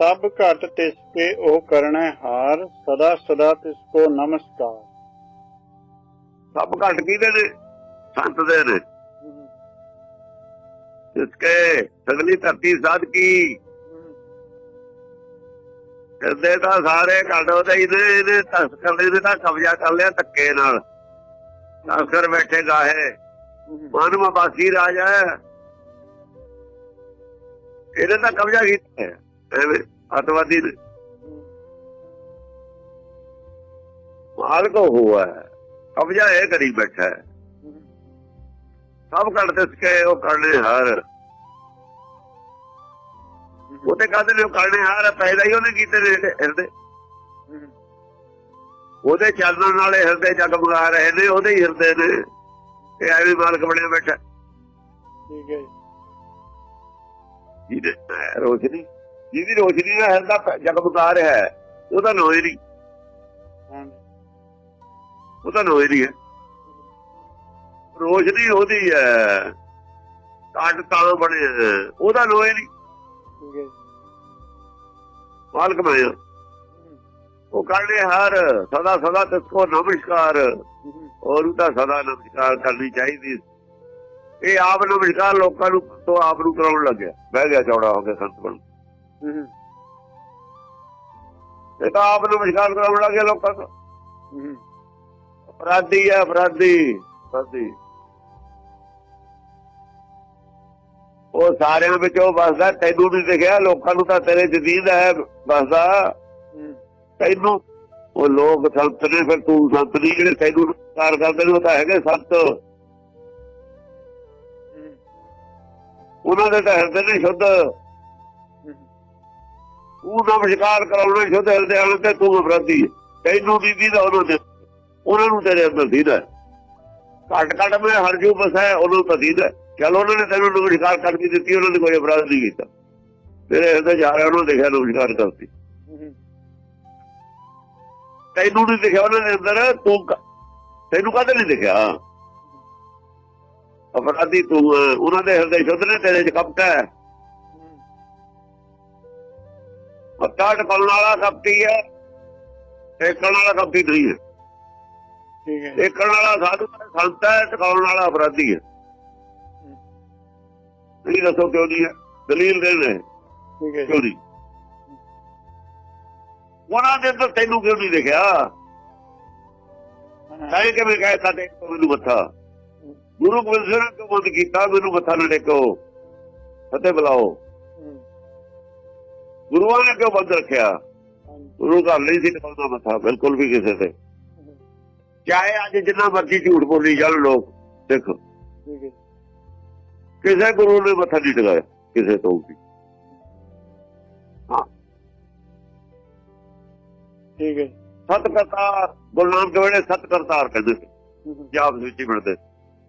ਸਭ ਘਟ ਤਿਸ ਕੇ ਉਹ ਕਰਣਾ ਹਾਰ, ਸਦਾ ਸਦਾ ਤਿਸ ਕੋ ਨਮਸਕਾਰ। ਸਭ ਘਟ ਕੀਦੇ ਨੇ? ਸੰਤ ਦੇ ਨੇ। ਇਸਕੇ ਸਗਲੀ ਧਰਤੀ ਸਾਧ ਕੀ? ਤਾਂ ਸਾਰੇ ਘਟ ਉਹਦੇ ਹੀ ਨੇ ਤਸਕਰ ਨੇ ਤਾਂ ਕਬਜ਼ਾ ਕਰ ਲਿਆ ਧੱਕੇ ਨਾਲ। ਤਸਕਰ ਬੈਠੇ ਗਾਹੇ। ਮਨ ਮਬਾਸੀ ਰਾਜਾ ਹੈ। ਇਹਨੇ ਤਾਂ ਕਬਜ਼ਾ ਕੀਤਾ ਐਵੇਂ ਅਤਵਾਦੀ ਮਾਲਕ ਹੋਆ ਹੈ। ਕਬਜ਼ਾ ਇਹ ਕਰੀ ਬੈਠਾ ਹੈ। ਸਭ ਕੱਢ ਸਕੇ ਉਹ ਕਰਨੇ ਹਾਰ। ਉਹ ਤੇ ਕਹਿੰਦੇ ਉਹ ਕਰਨੇ ਹਾਰ ਪੈਦਾ ਹੀ ਉਹਨੇ ਕੀਤੇ ਨੇ ਹਿਰਦੇ। ਉਹਦੇ ਚੱਲਣ ਵਾਲੇ ਹਿਰਦੇ ਜਗਮਗਾ ਰਹੇ ਨੇ ਉਹਦੇ ਹੀ ਹਿਰਦੇ ਨੇ। ਇਹ ਐਵੇਂ ਮਾਲਕ ਬਣਿਆ ਬੈਠਾ ਠੀਕ ਹੈ ਜੀ। ਰੋਸ਼ਨੀ ਜਿਹਦੀ ਰੋਸ਼ਨੀ ਨਾਲ ਹਿਰਦਾ ਜਗਮਗਾ ਰਿਹਾ ਹੈ ਉਹਦਾ ਨੋਏ ਨਹੀਂ ਉਹਦਾ ਨੋਏ ਨਹੀਂ ਹੈ। ਰੋਸ਼ਨੀ ਉਹਦੀ ਹੈ। ਕੱਟ ਤਾਂ ਬਣੇ ਉਹਦਾ ਨੋਏ ਨਹੀਂ। ਮਾਲਕ ਮੈਂ। ਉਹ ਕਰਨੇ ਹਰ ਸਦਾ ਸਦਾ ਤਿਸ ਕੋ ਨਮਸਕਾਰ। ਔਰ ਉਹਦਾ ਸਦਾ ਨਮਸਕਾਰ ਕਰਨੀ ਚਾਹੀਦੀ। ਇਹ ਆਪ ਨਮਸਕਾਰ ਲੋਕਾਂ ਨੂੰ ਤੋਂ ਆਪ ਨੂੰ ਕਰਾਉਣ ਲੱਗਿਆ। ਬਹਿ ਗਿਆ ਚੌੜਾ ਹੋ ਕੇ ਸੰਤ ਬਣ ਇਹ ਤਾਂ ਆਪ ਨਮਸਕਾਰ ਕਰਾਉਣ ਲੱਗਿਆ ਲੋਕਾਂ ਤੋਂ। ਹੂੰ। ਅਪਰਾਧੀ ਹੈ ਅਪਰਾਧੀ ਅਪਰਾਧੀ। ਉਹ ਸਾਰਿਆਂ ਵਿੱਚੋਂ ਬਸਦਾ ਤੈਨੂੰ ਨਹੀਂ ਦਿਖਿਆ ਲੋਕਾਂ ਨੂੰ ਤਾਂ ਤੇਰੇ ਜਦੀਦ ਹੈ ਬਸਦਾ ਹੂੰ। ਤੈਨੂੰ ਉਹ ਲੋਕ ਸੰਤ ਨੇ ਫਿਰ ਤੂੰ ਸੰਤ ਨਹੀਂ ਜਿਹੜੇ ਤੈਨੂੰ ਨਮਸਕਾਰ ਕਰਦੇ ਨੇ ਉਹ ਤਾਂ ਹੈਗੇ ਸੰਤ। ਉਹਨਾਂ ਦੇ ਤਾਂ ਹਿਰਦੇ ਨੇ ਸ਼ੁੱਧ। ਤੂੰ ਨਮਸਕਾਰ ਕਰਾਉਣਾ ਸ਼ੁੱਧ ਹਿਰਦੇ ਵਾਲੇ ਤੇ ਤੂੰ ਅਪਰਾਧੀ ਹੈ। ਤੈਨੂੰ ਵੀ ਦੀਦਾ ਉਹਨਾਂ ਦੇ ਉਹਨਾਂ ਨੂੰ ਤੇਰੇ ਅੰਦਰ ਦੀਦਾ ਘੱਟ ਘੱਟ ਮੈਂ ਹਰਜੂ ਬਸਾ ਉਹਨੂੰ ਤਾਂ ਚਲ ਉਹਨਾਂ ਨੇ ਤੈਨੂੰ ਨਮਸਕਾਰ ਕਰ ਵੀ ਦਿੱਤੀ, ਉਹਨਾਂ ਨੇ ਕੋਈ ਅਪਰਾਧ ਨਹੀਂ ਕੀਤਾ। ਤੇਰੇ ਹਿਰਦੇ ਜਾ ਰਿਹਾ, ਉਹਨੂੰ ਦੇਖਿਆ ਨਮਸਕਾਰ ਕਰਤੀ। ਤੈਨੂੰ ਨਹੀਂ ਦਿਖਿਆ ਉਹਨਾਂ ਦੇ ਅੰਦਰ, ਤੂੰ ਤੈਨੂੰ ਕਦੇ ਨਹੀਂ ਦਿਖਿਆ? ਅਪਰਾਧੀ ਤੂੰ ਉਹਨਾਂ ਦੇ ਹਿਰਦੇ ਸ਼ੁੱਧ ਨੇ, ਤੇਰੇ ਚ ਕਪਟ ਹੈ। ਮੱਥਾ ਟਕਾਉਣ ਵਾਲਾ ਕਪਟੀ ਹੈ ਟੇਕਣ ਵਾਲਾ ਕਪਟੀ ਨਹੀਂ ਹੈ। ਠੀਕ ਹੈ। ਜੀ। ਟੇਕਣ ਵਾਲਾ ਸਾਧੂ ਸੰਤ ਹੈ ਟਕਾਉਣ ਵਾਲਾ ਅਪਰਾਧੀ ਹੈ। ਨਹੀਂ ਦੱਸੋ ਕਿਉਂ ਨਹੀਂ ਹੈ? ਦਲੀਲ ਦੇ ਨੇ। ਠੀਕ ਹੈ ਜੀ। ਕਿਉਂ ਉਹਨਾਂ ਦੇ ਅੰਦਰ ਤੈਨੂੰ ਕਿਉਂ ਨਹੀਂ ਦਿਖਿਆ। ਕਾਹੇ ਕਿਵੇਂ ਕਹਿਤਾ ਟੇਕੋ ਮੈਨੂੰ ਮੱਥਾ? ਗੁਰੂ ਗੋਬਿੰਦ ਸਿੰਘ ਨੇ ਕਿਉਂ ਬੰਦ ਕੀਤਾ? ਮੈਨੂੰ ਮੱਥਾ ਨਾ ਟੇਕੋ। ਫਤਿਹ ਬੁਲਾਓ। ਗੁਰੂਆਂ ਨੇ ਕਿਉਂ ਬੰਦ ਰੱਖਿਆ। ਗੁਰੂ ਘਰ ਨਹੀਂ ਸੀ ਟਿਕਾਉਂਦਾ ਮੱਥਾ ਬਿਲਕੁਲ ਵੀ ਕਿਸੇ ਤੇ। ਚਾਹੇ ਅੱਜ ਜਿੰਨਾ ਮਰਜ਼ੀ ਝੂਠ ਬੋਲੀ ਜਾਣ ਲੋਕ ਦੇਖੋ। ਹੈ। ਕਿਸੇ ਗੁਰੂ ਨੇ ਮੱਥਾ ਨਹੀਂ ਟਿਕਾਇਆ ਕਿਸੇ ਤੋਂ ਵੀ। ਠੀਕ ਹੈ। ਸਤ ਕਰਤਾਰ ਗੁਰੂ ਨਾਨਕ ਵੇਲੇ ਸਤ ਕਰਤਾਰ ਕਹਿੰਦੇ ਸੀ। ਹੂੰ ਹੂੰ। ਜਾਪ ਵਿੱਚ ਹੀ ਮਿਲਦੇ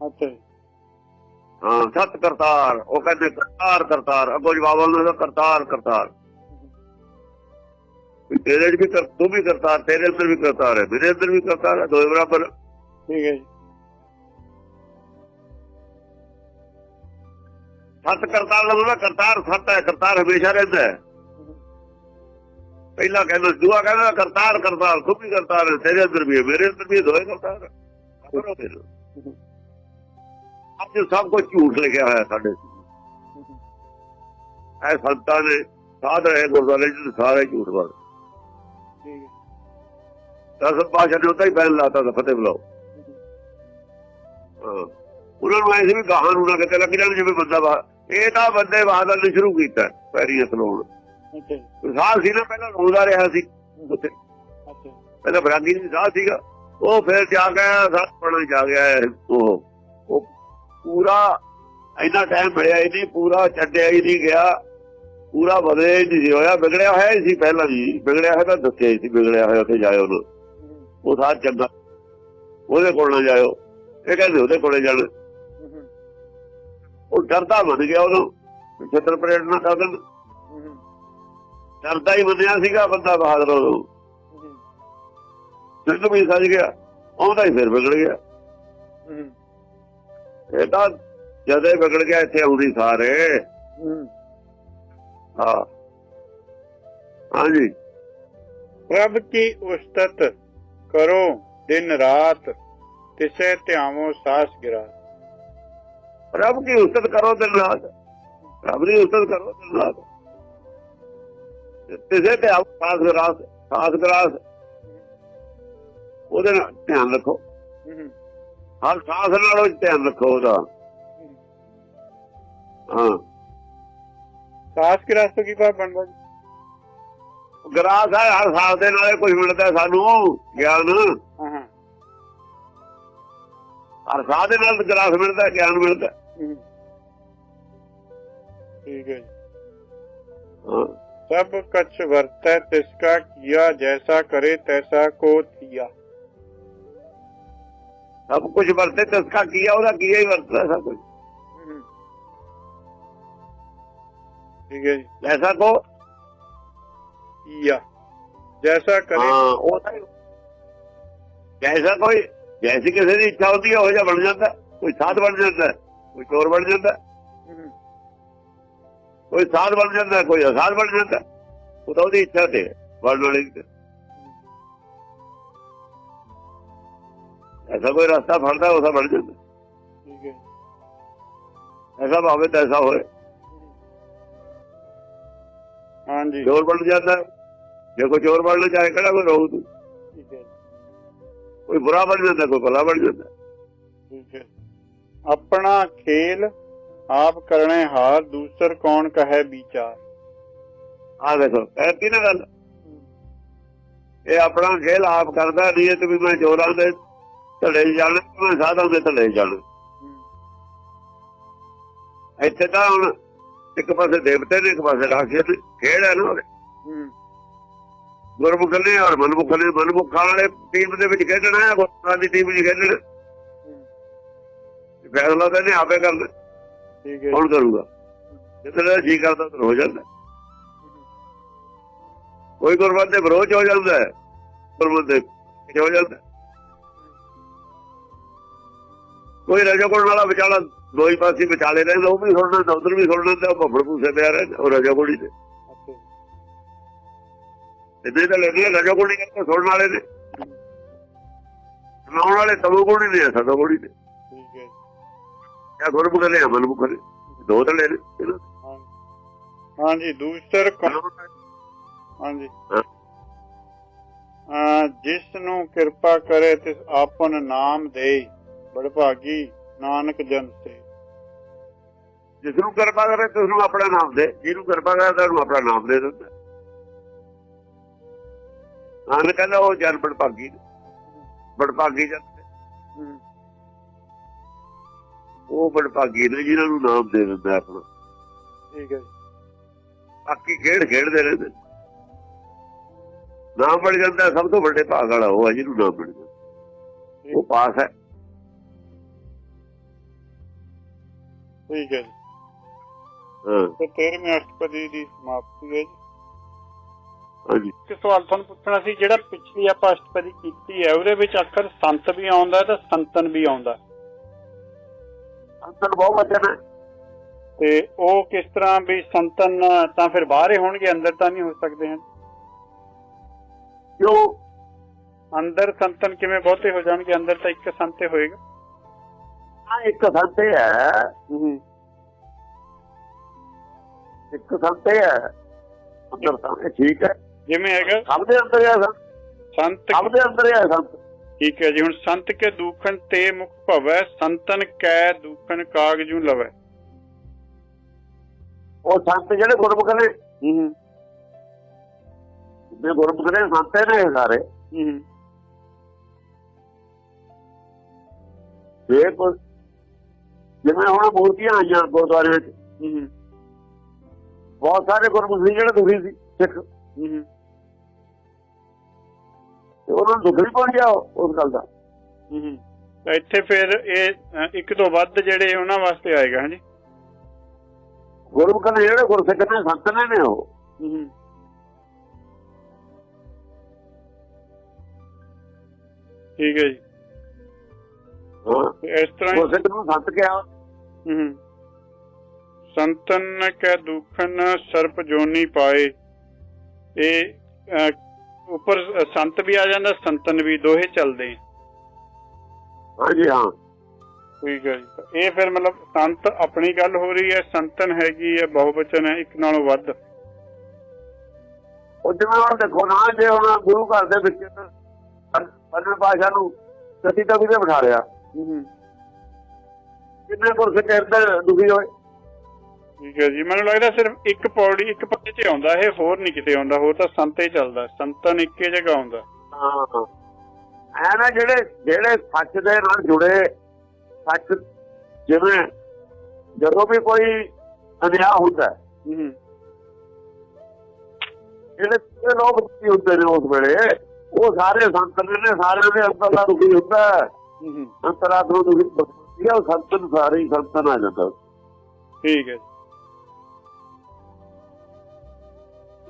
ਅੱਛਾ। ਹਾਂ ਸਤ ਕਰਤਾਰ ਉਹ ਕਹਿੰਦੇ ਕਰਤਾਰ ਕਰਤਾਰ ਅੱਗੋਂ ਜਵਾਬ ਉਹਨਾਂ ਦਾ ਕਰਤਾਰ ਕਰਤਾਰ। ਵੀ ਤੇਰੇ 'ਚ ਵੀ ਕਰ ਤੂੰ ਵੀ ਕਰਤਾਰ ਤੇਰੇ ਅੰਦਰ ਵੀ ਕਰਤਾਰ ਹੈ ਮੇਰੇ ਅੰਦਰ ਵੀ ਕਰਤਾਰ ਹੈ ਦੋਏ ਬਰਾਬਰ ਠੀਕ ਹੈ ਜੀ। ਸਤ ਕਰਤਾਰ ਲੱਗਦਾ ਕਰਤਾਰ ਸਤ ਹੈ ਕਰਤਾਰ ਹਮੇਸ਼ਾ ਰਹਿੰਦਾ ਹੈ ਪਹਿਲਾਂ ਕਹਿੰਦਾ ਦੂਆ ਕਹਿੰਦਾ ਕਰਤਾਰ ਕਰਤਾਰ ਤੂੰ ਵੀ ਕਰਤਾਰ ਹੈ ਤੇਰੇ ਅੰਦਰ ਵੀ ਹੈ ਮੇਰੇ ਅੰਦਰ ਵੀ ਹੈ, ਦੋਏ ਕਰਤਾਰ ਹੈ। ਖਬਰ ਹੋ ਤੈਨੂੰ ਹੂੰ ਹੂੰ। ਅੱਜ ਸਭ ਕੁਝ ਝੂਠ ਲਿਖਿਆ ਹੋਇਆ ਸਾਡੇ ਹੂੰ ਹੂੰ। ਐ ਸੰਤਾਂ ਨੇ ਸਾਧ ਰਹੇ ਗੁਰਦੁਆਰੇ ਚ ਸਾਰੇ ਝੂਠ ਬੋਲ ਠੀਕ ਹੈ। ਦਸ ਪਾਸ਼ਾ ਨੇ ਉੱਤੇ ਹੀ ਲਾਤਾ ਤਾਂ ਫਤਿਹ ਬੁਲਾਓ। ਉਹਨਾਂ ਨੂੰ ਐਸੇ ਵੀ ਗਾਹਾਂ ਨੂੰ ਨਾ ਕਿਤੇ ਲੱਗ ਜਾਣ ਜਿਵੇਂ ਬੰਦਾ ਵਾ। ਇਹ ਤਾਂ ਬੰਦੇ ਬਾਦਲ ਨੇ ਸ਼ੁਰੂ ਕੀਤਾ ਪੈਰੀ ਅਸਲੋਣ। ਸਾਹ ਸੀ ਨਾ ਪਹਿਲਾਂ ਰੋਂਦਾ ਰਿਹਾ ਸੀ ਉੱਥੇ। ਪਹਿਲਾਂ ਬਰਾਗੀ ਨਹੀਂ ਸਾਹ ਸੀਗਾ। ਉਹ ਫਿਰ ਜਾ ਕੇ ਸਾਹ ਪੜਨ ਜਾ ਗਿਆ ਉਹ। ਪੂਰਾ ਇੰਨਾ ਟਾਈਮ ਮਿਲਿਆ ਨਹੀਂ ਪੂਰਾ ਛੱਡਿਆ ਹੀ ਨਹੀਂ ਗਿਆ। ਪੂਰਾ ਬਦਲਿਆ ਹੀ ਨਹੀਂ ਹੋਇਆ, ਵਿਗੜਿਆ ਹੋਇਆ ਸੀ ਪਹਿਲਾਂ ਵੀ। ਵਿਗੜਿਆ ਹੋਇਆ ਤਾਂ ਦੱਸਿਆ ਸੀ, ਵਿਗੜਿਆ ਹੋਇਆ ਉੱਥੇ ਜਾਇਓ ਨਾ। ਉਹ ਸਾਹ ਚੰਗਾ। ਉਹਦੇ ਕੋਲ ਨਾ ਜਾਇਓ। ਇਹ ਕਹਿੰਦੇ ਉਹਦੇ ਕੋਲੇ ਜਾਣ। ਉਹ ਡਰਦਾ ਬਣ ਗਿਆ ਉਹਨੂੰ ਛਤਰ ਪਰੇਡ ਨਾ ਕਰ ਦੇਣ। ਡਰਦਾ ਹੀ ਮੰਨਿਆ ਸੀਗਾ ਬੰਦਾ ਬਹਾਦਰ ਉਹ ਹੂੰ ਸਿੰਘ ਵੀ ਸੱਜ ਗਿਆ ਆਉਂਦਾ ਹੀ ਫਿਰ ਵਿਗੜ ਗਿਆ। ਇਹ ਤਾਂ ਜਦੇ ਵਿਗੜ ਗਿਆ, ਇੱਥੇ ਆਉਂਦੀ ਸਾਰੇ। ਹੂੰ। ਹਾਂਜੀ। ਪ੍ਰਭ ਕੀ ਉਸਤਤ ਕਰੋ ਦਿਨ ਰਾਤ ਤਿਸੇ ਧਿਆਵੋ ਸਾਸ ਗਿਰਾ। ਰੱਬ ਕੀ ਉਸਤਤ ਕਰੋ ਦਿਨ ਰਾਤ? ਰੱਬ ਦੀ ਉਸਤਤ ਕਰੋ ਦਿਨ ਰਾਤ। ਕਿਸੇ ਤੇ ਆਪ ਸਾਸ ਗਰਾਸ ਸਾਸ ਗਰਾਸ ਉਹਦੇ ਨਾਲ ਧਿਆਨ ਰੱਖੋ। ਹਰ ਸਾਸ ਨਾਲ ਉਹ ਧਿਆਨ ਰੱਖੋ ਉਹਦਾ। ਹਾਂ। ਕਾਸ ਕਿਰਾਸ ਤੋਂ ਕੀ ਭਾਵ ਬਣਦਾ ਗਰਾਸ ਹੈ ਹਰ ਸਾਲ ਦੇ ਨਾਲੇ ਕੁਝ ਮਿਲਦਾ ਸਾਨੂੰ ਗਿਆਨ। ਹਰ ਸਾਲ ਦੇ ਨਾਲ ਗਰਾਸ ਮਿਲਦਾ ਗਿਆਨ ਮਿਲਦਾ। ਸਭ ਕਛ ਵਰਤੈ ਤਿਸਕਾ ਕੀਆ ਜੈਸਾ ਕਰੇ ਤੈਸਾ ਕੋ ਥੀਆ। ਸਭ ਕੁਝ ਵਰਤੇ ਤਿਸਕਾ ਕੀਆ ਉਹਦਾ ਕੀਆ ਹੀ ਵਰਤਦਾ ਸਭ ਕੁਝ ਠੀਕ ਹੈ ਜੀ। ਐਸਾ ਕੋ ਯਾ ਜੈਸਾ ਕਰੇ। ਹਾਂ ਉਹ ਤਾਂ ਜੈਸਾ ਕੋਈ ਜੈਸੀ ਕਿਸੇ ਦੀ ਇੱਛਾ ਹੁੰਦੀ ਹੈ ਉਹ ਜਿਹਾ ਬਣ ਜਾਂਦਾ। ਕੋਈ ਸਾਧ ਬਣ ਜਾਂਦਾ ਕੋਈ ਚੋਰ ਬਣ ਜਾਂਦਾ। ਕੋਈ ਸਾਧ ਬਣ ਜਾਂਦਾ ਕੋਈ ਅਸਾਧ ਬਣ ਜਾਂਦਾ। ਉਹ ਤਾਂ ਉਹਦੀ ਇੱਛਾ ਤੇ ਬਣਨ ਵਾਲੀ ਐਸਾ ਕੋਈ ਰਸਤਾ ਫੜਦਾ ਉਹ ਤਾਂ ਬਣ ਜਾਂਦਾ। ਠੀਕ ਹੈ। ਐਸਾ ਭਾਵੇਂ ਤੈਸਾ ਹੋਏ। ਹਾਂਜੀ। ਚੋਰ ਵੱਲ ਜਾਂਦਾ। ਜੇ ਕੋਈ ਚੋਰ ਵੱਲ ਜਾਏ ਕਿਹੜਾ ਕੋਈ ਰੋਊ ਤੂੰ। ਕੋਈ ਬੁਰਾ ਬਣ ਜਾਂਦਾ ਕੋਈ ਭਲਾ ਬਣ ਜਾਂਦਾ। ਆਪਣਾ ਖੇਲ ਆਪ ਕਰਨੇ ਹਾਰ ਦੂਸਰ ਕੌਣ ਕਹੇ ਵਿਚਾਰ। ਆ ਦੇਖੋ ਐਤੀ ਨਾ ਗੱਲ? ਇਹ ਆਪਣਾ ਖੇਲ ਆਪ ਕਰਦਾ ਨੀਅਤ ਵੀ ਮੈਂ ਜੋਰਾਂ ਦੇ ਢਲੇ ਜਾਣਾ ਮੈਂ ਸਾਧਾਂ ਦੇ ਢਲੇ ਜਾਣਾ ਇੱਥੇ ਤਾਂ ਹੁਣ ਇੱਕ ਪਾਸੇ ਦੇਵਤੇ ਨੇ ਇੱਕ ਪਾਸੇ ਰਾਖਸ਼ਤ ਖੇੜ ਹੈ ਨਾ ਗੁਰਮੁਖ ਨੇ ਔਰ ਮਨਮੁਖ ਨੇ ਮਨਮੁਖ ਵਾਲੇ ਟੀਮ ਦੇ ਵਿੱਚ ਖੇਡਣਾ ਹੈ ਗੁਰਮੁਖਾਂ ਦੀ ਟੀਮ ਵਿੱਚ ਖੇਡਣਾ। ਫੈਸਲਾ ਤਾਂ ਨੇ ਆਪੇ ਕਰਨਾ ਠੀਕ ਹੈ। ਹੁਣ ਕਰੂਗਾ? ਜਿੱਦਾਂ ਜੀ ਕਰਦਾ ਤਾਂ ਹੋ ਜਾਂਦਾ। ਕੋਈ ਗੁਰਮਤ ਦੇ ਵਿਰੋਧ ਹੋ ਜਾਂਦਾ ਹੈ। ਗੁਰਮਤ ਦੇ ਹੋ ਜਾਂਦਾ ਕੋਈ ਰਜੋਗੁਣ ਵਾਲਾ ਵਿਚਾਲਾ ਦੋਈ ਪਾਸੇ ਵਿਚਾਲੇ ਰਹਿੰਦਾ ਉਹ ਵੀ ਸੁਣ ਲੈਂਦਾ ਉਧਰ ਵੀ ਸੁਣ ਲੈਂਦਾ ਭੱਫੜ ਪੂਸੇ ਪਿਆ ਰਹਿੰਦਾ ਉਹ ਰਜਾ ਕੋੜੀ ਤੇ ਇਹਦੇ ਤਾਂ ਲੱਗੇ ਰਜਾ ਕੋੜੀ ਕਰਕੇ ਸੁਣਨ ਵਾਲੇ ਨੇ। ਸੁਣਾਉਣ ਵਾਲੇ ਤਮੋ ਕੋੜੀ ਨੇ ਸਾਡਾ ਕੋੜੀ ਨੇ। ਠੀਕ ਹੈ ਇਹ ਗੁਰਮੁਖ ਨੇ ਅਮਨਮੁਖ ਨੇ ਦੋ ਤਲੇ ਨੇ ਹਾਂਜੀ। ਦੂਸਰ ਹਾਂਜੀ। ਆ ਜਿਸ ਨੂੰ ਕਿਰਪਾ ਕਰੇ ਤਿਸ ਆਪਨ ਨਾਮ ਦੇ ਬੜ ਭਾਗੀ ਨਾਨਕ ਜਨ ਤੇ। ਜਿਸ ਨੂੰ ਕਿਰਪਾ ਕਰੇ ਤੇ ਉਸ ਨੂੰ ਆਪਣਾ ਨਾਮ ਦੇ। ਜਿਹਨੂੰ ਕਿਰਪਾ ਕਰੇ ਤਾਂ ਉਹਨੂੰ ਆਪਣਾ ਨਾਮ ਦੇ ਦਿੰਦਾ। ਨਾਨਕ ਕਹਿੰਦਾ ਉਹ ਜਨ ਬੜਭਾਗੀ। ਬੜਭਾਗੀ ਜਨ ਉਹ ਬੜਭਾਗੀ ਨੇ ਜਿਨ੍ਹਾਂ ਨੂੰ ਨਾਮ ਦੇ ਦਿੰਦਾ ਆਪਣਾ। ਠੀਕ ਹੈ ਬਾਕੀ ਖੇਡ ਖੇਡਦੇ ਰਹਿੰਦੇ। ਨਾਮ ਮਿਲ ਜਾਂਦਾ ਸਭ ਤੋਂ ਵੱਡੇ ਭਾਗ ਵਾਲਾ ਉਹ ਹੈ ਜਿਹਨੂੰ ਨਾਮ ਮਿਲ ਜਾਂਦਾ। ਉਹ ਪਾਸ ਹੈ। ਠੀਕ ਹਾਂ ਤੇ 13ਵੇਂ ਅਸ਼ਟਪਦੀ ਦੀ ਸਮਾਪਤੀ ਹੈ ਜੀ। ਹਾਂਜੀ। ਇੱਕ ਸਵਾਲ ਤੁਹਾਨੂੰ ਪੁੱਛਣਾ ਸੀ ਜਿਹੜਾ ਪਿਛਲੀ ਆਪਾਂ ਅਸ਼ਟਪਦੀ ਕੀਤੀ ਹੈ ਉਹਦੇ ਵਿੱਚ ਅੱਖਰ ਸੰਤ ਵੀ ਆਉਂਦਾ ਹੈ ਤੇ ਸੰਤਨ ਵੀ ਆਉਂਦਾ ਹੈ। ਅੰਦਰ ਬਹੁਤ ਵਚਨ ਹੈ ਤੇ ਉਹ ਕਿਸ ਤਰ੍ਹਾਂ ਵੀ ਸੰਤਨ ਤਾਂ ਫਿਰ ਬਾਹਰ ਹੀ ਹੋਣਗੇ ਅੰਦਰ ਤਾਂ ਨਹੀਂ ਹੋ ਸਕਦੇ ਹਨ? ਕਿਉਂ? ਅੰਦਰ ਸੰਤਨ ਕਿਵੇਂ ਬਹੁਤੇ ਹੋ ਜਾਣਗੇ? ਅੰਦਰ ਤਾਂ ਇੱਕ ਸੰਤੇ ਹੋਏਗਾ। ਆ ਇੱਕ ਸੰਤੇ ਹੈ। ਹੂੰ। ਇੱਕ ਸੰਤੇ ਹੈ। ਅੰਦਰ ਤਾਂ ਇਹ ਠੀਕ ਹੈ। ਜਿਵੇਂ ਹੈਗਾ? ਸਭ ਦੇ ਅੰਦਰ ਹੈ ਸੰਤ ਸੰਤ ਸਭ ਦੇ ਅੰਦਰ ਹੈ ਸੰਤ ਠੀਕ ਹੈ ਜੀ ਹੁਣ ਸੰਤ ਕੇ ਦੂਖਣ ਤੇ ਮੁਖ ਭਵੈ ਸੰਤਨ ਕੈ ਦੂਖਣ ਕਾਗਜੂ ਲਵੈ। ਉਹ ਸੰਤ ਜਿਹੜੇ ਗੁਰਮੁਖ ਨੇ। ਹੂੰ ਜੇ ਗੁਰਮੁਖ ਨੇ ਸੰਤੇ ਨੇ ਸਾਰੇ। ਹੂੰ ਇਹ ਕੋਈ ਜਿਵੇਂ ਹੁਣ ਮੂਰਤੀਆਂ ਆਈਆਂ ਗੁਰਦੁਆਰੇ ਵਿੱਚ। ਹੂੰ। ਬਹੁਤ ਸਾਰੇ ਗੁਰਮੁਖ ਸੀ ਜਿਹੜੇ ਦੁਖੀ ਸੀ ਸਿੱਖ। ਹੂੰ ਤੇ ਉਹਨਾਂ ਨੂੰ ਦੁੱਖ ਨਹੀਂ ਪਹੁੰਚਿਆ ਉਸ ਗੱਲ ਦਾ। ਹੂੰ ਇੱਥੇ ਫਿਰ ਇਹ ਇੱਕ ਤੋਂ ਵੱਧ ਜਿਹੜੇ ਉਹਨਾਂ ਵਾਸਤੇ ਆਏਗਾ ਹਾਂਜੀ? ਗੁਰਮੁਖ ਨੇ ਜਿਹੜੇ ਗੁਰਸਿੱਖ ਨੇ ਸੰਤ ਨੇ ਨੇ ਉਹ। ਹੂੰ ਠੀਕ ਹੈ ਜੀ। ਹਾਂ ਇਸ ਤਰ੍ਹਾਂ ਹੀ ਗੁਰਸਿੱਖ ਨੂੰ ਸੰਤ ਕਿਹਾ। ਇਹ ਅਹ, ਉੱਪਰ ਸੰਤ ਵੀ ਆ ਜਾਂਦਾ ਸੰਤਨ ਵੀ ਦੋਹੇ ਚੱਲਦੇ ਹਾਂਜੀ ਹਾਂ। ਠੀਕ ਹੈ ਜੀ। ਇਹ ਫਿਰ ਮਤਲਬ ਸੰਤ ਆਪਣੀ ਗੱਲ ਹੋ ਰਹੀ ਹੈ ਸੰਤਨ ਹੈਗੀ ਹੈ ਬਹੁਵਚਨ ਹੈ ਇੱਕ ਨਾਲੋਂ ਵੱਧ। ਉਹ ਜਿਵੇਂ ਹੁਣ ਦੇਖੋ ਨਾ ਜੇ ਹੁਣ ਗੁਰੂ ਘਰ ਦੇ ਵਿੱਚ ਪੰਜਵੇਂ ਪਾਸ਼ਾ ਨੂੰ ਸਤੀ ਤਵੀ ਤੇ ਬਿਠਾ ਹੂੰ ਕਿੰਨੇ ਪੁਰਸ਼ ਕਹਿੰਦੇ ਦੁਖੀ ਹੋਏ। ਠੀਕ ਹੈ ਜੀ। ਮੈਨੂੰ ਲੱਗਦਾ ਸਿਰਫ ਇੱਕ ਪੌੜੀ ਇੱਕ ਪੱਤੇ 'ਚ ਆਉਂਦਾ ਇਹ ਹੋਰ ਨਹੀਂ ਕਿਤੇ ਆਉਂਦਾ ਹੋਰ ਤਾਂ ਸੰਤੇ ਹੀ ਚੱਲਦਾ ਸੰਤਨ ਇੱਕੇ ਜਗ੍ਹਾ ਆਉਂਦਾ। ਹਾਂ। ਐ ਨਾ ਜਿਹੜੇ ਜਿਹੜੇ ਸੱਚ ਦੇ ਨਾਲ ਜੁੜੇ ਸੱਚ ਜਿਵੇਂ ਜਦੋਂ ਵੀ ਕੋਈ ਅਨਿਆਂ ਹੁੰਦਾ ਹੈ, ਜਿਹੜੇ ਲੋਕ ਦੁਖੀ ਹੁੰਦੇ ਨੇ ਉਸ ਵੇਲੇ ਉਹ ਸਾਰੇ ਸੰਤ ਨੇ ਸਾਰਿਆਂ ਦੇ ਅੰਦਰ ਦਾ ਦੁਖੀ ਹੁੰਦਾ ਹੈ। ਹੂੰ ਅੰਤਰਾਤਮਾ ਦੁਖੀ ਹੁੰਦੀ ਉਹ ਸੰਤਨ ਸਾਰੇ ਹੀ ਸੰਤਨ ਆ ਜਾਂਦਾ। ਠੀਕ ਹੈ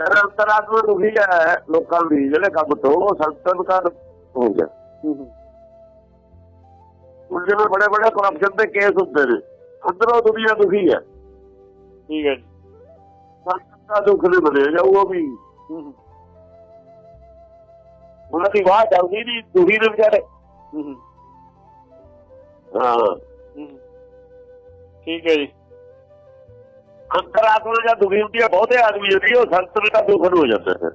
ਅੰਤਰਾਤਮਾ ਦੁਖੀ ਹੈ ਲੋਕਾਂ ਦੀ ਜਿਹੜੇ ਕੰਮ ਤੋਂ ਉਹ ਸੰਤਨ ਕਰ ਹੋ। ਗਿਆ ਹੂੰ ਹੂੰ। ਹੁਣ ਜਿਵੇਂ ਬੜੇ ਬੜੇ ਕਰਪਸ਼ਨ ਦੇ ਕੇਸ ਹੁੰਦੇ ਨੇ ਅੰਦਰੋਂ ਦੁਨੀਆ ਦੁਖੀ ਹੈ। ਠੀਕ ਹੈ ਸੰਤਨ ਦਾ ਦੁੱਖ ਨਹੀਂ ਮੰਨਿਆ ਜਾਊਗਾ ਵੀ। ਹੂੰ ਹੂੰ। ਉਹਨਾਂ ਦੀ ਵਾਹ ਚੱਲਦੀ ਨਹੀਂ ਦੁਖੀ ਨੇ ਵਿਚਾਰੇ। ਹੂੰ। ਹੂੰ। ਹਾਂ ਹੂੰ। ਠੀਕ ਹੈ ਜੀ। ਅੰਤਰਾਤਮਾ ਜਦ ਦੁਖੀ ਹੁੰਦੀ ਹੈ ਬਹੁਤੇ ਆਦਮੀ ਹੁੰਦੀ ਹੈ, ਉਹ ਸੰਤਨ ਦਾ ਦੁੱਖ ਹੋ ਜਾਂਦਾ ਹੈ